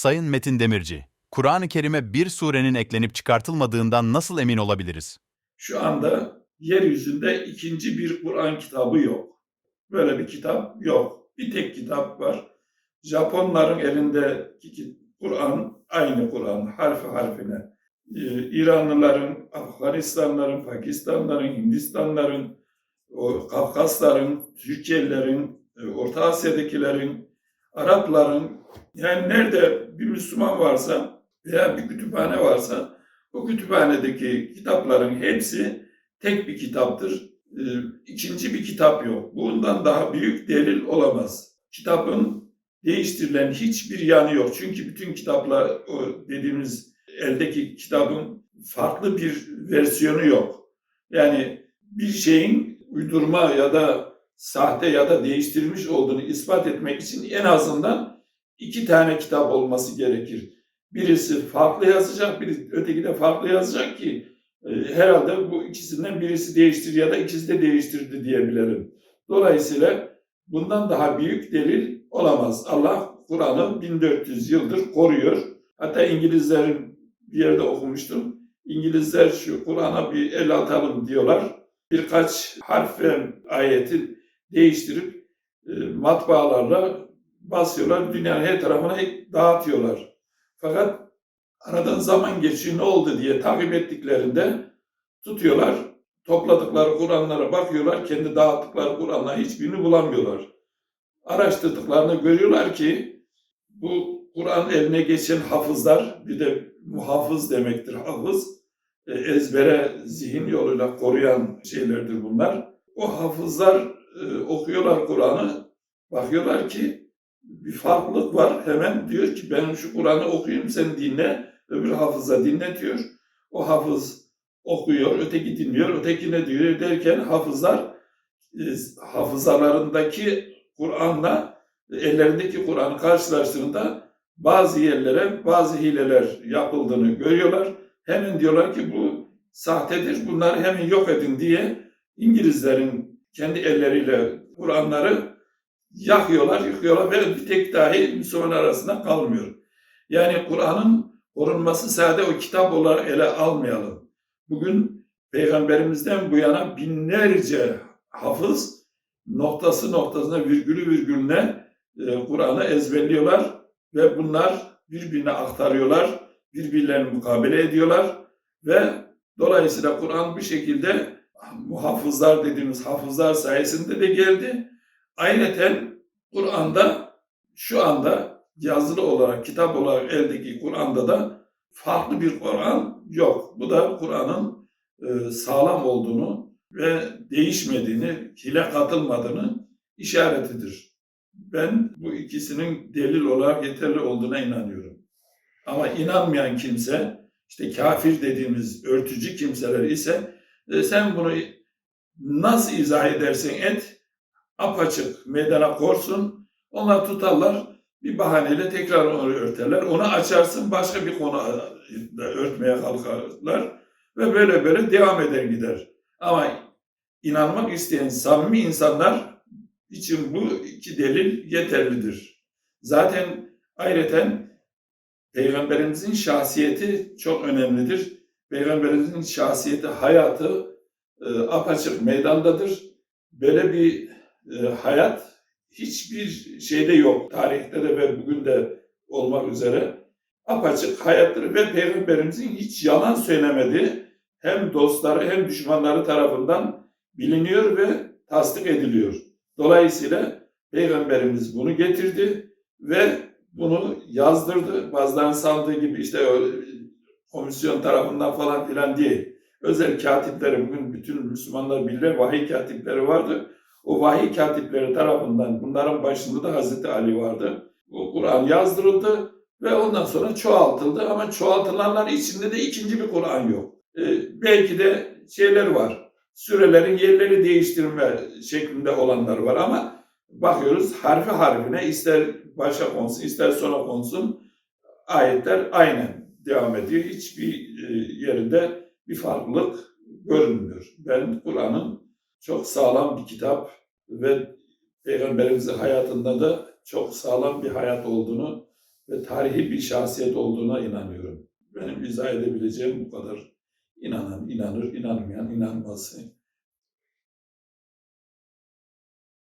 Sayın Metin Demirci, Kur'an-ı Kerim'e bir surenin eklenip çıkartılmadığından nasıl emin olabiliriz? Şu anda yeryüzünde ikinci bir Kur'an kitabı yok. Böyle bir kitap yok. Bir tek kitap var. Japonların elindeki ki- Kur'an aynı Kur'an harfi harfine. Ee, İranlıların, Afganistanların, Pakistanların, Hindistanların, Kafkasların, Türkiye'lilerin, e, Orta Asya'dakilerin, Arapların yani nerede bir Müslüman varsa veya bir kütüphane varsa o kütüphanedeki kitapların hepsi tek bir kitaptır. Ee, İkinci bir kitap yok. Bundan daha büyük delil olamaz. Kitabın değiştirilen hiçbir yanı yok. Çünkü bütün kitaplar o dediğimiz eldeki kitabın farklı bir versiyonu yok. Yani bir şeyin uydurma ya da sahte ya da değiştirilmiş olduğunu ispat etmek için en azından iki tane kitap olması gerekir. Birisi farklı yazacak, biri öteki de farklı yazacak ki e, herhalde bu ikisinden birisi değiştir ya da ikisi de değiştirdi diyebilirim. Dolayısıyla bundan daha büyük delil olamaz. Allah Kur'an'ı 1400 yıldır koruyor. Hatta İngilizlerin bir yerde okumuştum. İngilizler şu Kur'an'a bir el atalım diyorlar. Birkaç harf ve ayeti değiştirip e, matbaalarla basıyorlar. Dünyanın her tarafına dağıtıyorlar. Fakat aradan zaman geçiyor ne oldu diye takip ettiklerinde tutuyorlar. Topladıkları Kur'anlara bakıyorlar. Kendi dağıttıkları Kur'anlar hiçbirini bulamıyorlar. Araştırdıklarını görüyorlar ki bu Kur'an eline geçen hafızlar bir de muhafız demektir hafız. E, ezbere zihin yoluyla koruyan şeylerdir bunlar. O hafızlar e, okuyorlar Kur'an'ı. Bakıyorlar ki bir farklılık var. Hemen diyor ki ben şu Kur'an'ı okuyayım sen dinle. Öbür hafıza dinletiyor. O hafız okuyor, öteki dinliyor, öteki ne diyor derken hafızlar e, hafızalarındaki Kur'an'la ellerindeki Kur'an'ı karşılaştığında bazı yerlere bazı hileler yapıldığını görüyorlar. Hemen diyorlar ki bu sahtedir, bunları hemen yok edin diye İngilizlerin kendi elleriyle Kur'anları yakıyorlar, yıkıyorlar ve bir tek dahi Müslüman arasında kalmıyor. Yani Kur'an'ın korunması sadece o kitap olarak ele almayalım. Bugün Peygamberimizden bu yana binlerce hafız noktası noktasına virgülü virgülüne e, Kur'an'ı ezberliyorlar ve bunlar birbirine aktarıyorlar, birbirlerini mukabele ediyorlar ve dolayısıyla Kur'an bir şekilde muhafızlar dediğimiz hafızlar sayesinde de geldi. Ayrıca Kur'an'da şu anda yazılı olarak, kitap olarak eldeki Kur'an'da da farklı bir Kur'an yok. Bu da Kur'an'ın e, sağlam olduğunu ve değişmediğini, hile katılmadığını işaretidir. Ben bu ikisinin delil olarak yeterli olduğuna inanıyorum. Ama inanmayan kimse, işte kafir dediğimiz örtücü kimseler ise e, sen bunu nasıl izah edersen et, apaçık meydana korsun, onlar tutarlar, bir bahaneyle tekrar onu örterler. Onu açarsın başka bir konu örtmeye kalkarlar ve böyle böyle devam eder gider. Ama inanmak isteyen samimi insanlar için bu iki delil yeterlidir. Zaten ayrıca Peygamberimizin şahsiyeti çok önemlidir. Peygamberimizin şahsiyeti, hayatı e, apaçık meydandadır. Böyle bir e, hayat hiçbir şeyde yok. Tarihte de ve bugün de olmak üzere apaçık hayattır ve Peygamberimizin hiç yalan söylemediği hem dostları hem düşmanları tarafından biliniyor ve tasdik ediliyor. Dolayısıyla Peygamberimiz bunu getirdi ve bunu yazdırdı. Bazılarının sandığı gibi işte komisyon tarafından falan filan değil. Özel katipleri bugün bütün Müslümanlar bilirler vahiy katipleri vardı. O vahiy katipleri tarafından bunların başında da Hazreti Ali vardı. O Kur'an yazdırıldı ve ondan sonra çoğaltıldı ama çoğaltılanlar içinde de ikinci bir Kur'an yok. Ee, belki de şeyler var. Sürelerin yerleri değiştirme şeklinde olanlar var ama bakıyoruz harfi harfine ister başa konsun ister sona konsun ayetler aynen devam ediyor. Hiçbir e, yerinde bir farklılık görünmüyor. Ben Kur'an'ın çok sağlam bir kitap ve Peygamberimizin hayatında da çok sağlam bir hayat olduğunu ve tarihi bir şahsiyet olduğuna inanıyorum. Benim izah edebileceğim bu kadar. İnanan inanır, inanmayan inanmaz.